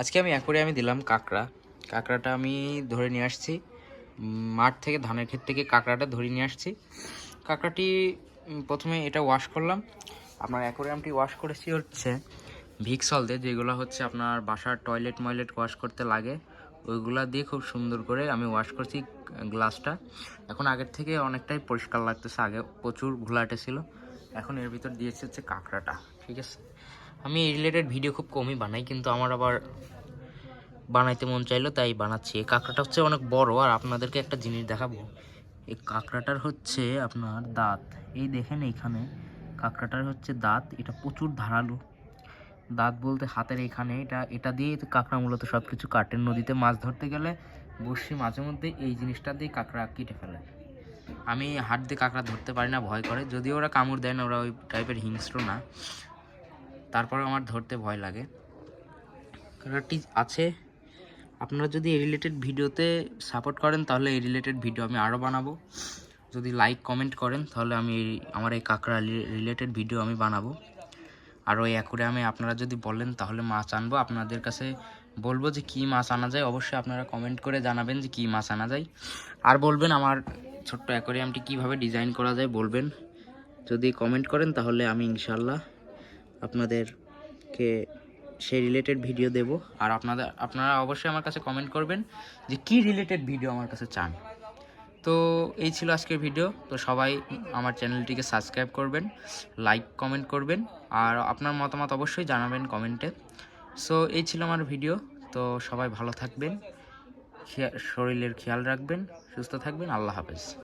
আজকে আমি একরে আমি দিলাম কাঁকড়া। কাঁকড়াটা আমি ধরে নিয়ে আসছি। মাঠ থেকে, ধানের ক্ষেত থেকে কাঁকড়াটা ধরে নিয়ে আসছি। কাঁকড়াটি প্রথমে এটা ওয়াশ করলাম। আপনার অ্যাকোরিয়ামটি ওয়াশ করেছি হচ্ছে ভিক্সল দিয়ে, যেগুলো হচ্ছে আপনার বাসার টয়লেট ময়লেট ওয়াশ করতে লাগে। ওইগুলা দিয়ে খুব সুন্দর করে আমি ওয়াশ করছি গ্লাসটা এখন আগের থেকে অনেকটাই পরিষ্কার লাগতেছে, আগে প্রচুর ঘোলাটে ছিল। এখন এর ভিতর দিয়েছে হচ্ছে কাঁকড়াটা, ঠিক আছে? আমি এই রিলেটেড ভিডিও খুব কমই বানাই, কিন্তু আমার আবার বানাইতে মন চাইলো, তাই বানাচ্ছি। এই কাঁকড়াটা হচ্ছে অনেক বড়, আর আপনাদেরকে একটা জিনিস দেখাবো। এই কাঁকড়াটার হচ্ছে আপনার দাঁত। এই দেখেন এইখানে, কাঁকড়াটার হচ্ছে দাঁত, এটা প্রচুর ধারালো। দাঁত বলতে হাতের এখানে এটা এটা দিয়েই তো কাঁকড়া মূলত সব কিছু কাটেন নদীতে মাছ ধরতে গেলে বড়শি মাঝে মধ্যে এই জিনিসটা দিয়ে কাঁকড়া কেটে ফেলে। আমি হাত দিয়ে কাঁকড়া ধরতে পারি না, ভয় করে। যদিও ওরা কামড় দেয় না, ওরা ওই টাইপের হিংস্র না। তারপরে আমার ধরতে ভয় লাগে। কাঁকড়াটি আছে, আপনারা যদি এই রিলেটেড ভিডিওতে সাপোর্ট করেন, তাহলে এই রিলেটেড ভিডিও আমি আরও বানাবো। যদি লাইক কমেন্ট করেন, তাহলে আমি আমার এই কাঁকড়া রিলেটেড ভিডিও আমি বানাবো। আর ওই অ্যাকুরিয়ামে আপনারা যদি বলেন, তাহলে মাছ আনব। আপনাদের কাছে বলব যে কী মাছ আনা যায়। অবশ্যই আপনারা কমেন্ট করে জানাবেন যে কী মাছ আনা যায়। আর বলবেন আমার ছোট্ট অ্যাকোরিয়ামটি কীভাবে ডিজাইন করা যায়, বলবেন। যদি কমেন্ট করেন, তাহলে আমি ইনশাল্লাহ আপনাদেরকে সেই রিলেটেড ভিডিও দেব। আর আপনাদের, আপনারা অবশ্যই আমার কাছে কমেন্ট করবেন যে কী রিলেটেড ভিডিও আমার কাছে চান। তো এই ছিল আজকের ভিডিও তো সবাই আমার চ্যানেলটিকে সাবস্ক্রাইব করবেন লাইক কমেন্ট করবেন, আর আপনার মতামত অবশ্যই জানাবেন কমেন্টে সো এই ছিল আমার ভিডিও তো সবাই ভালো থাকবেন শরীরের খেয়াল রাখবেন, সুস্থ থাকবেন। আল্লাহ হাফেজ।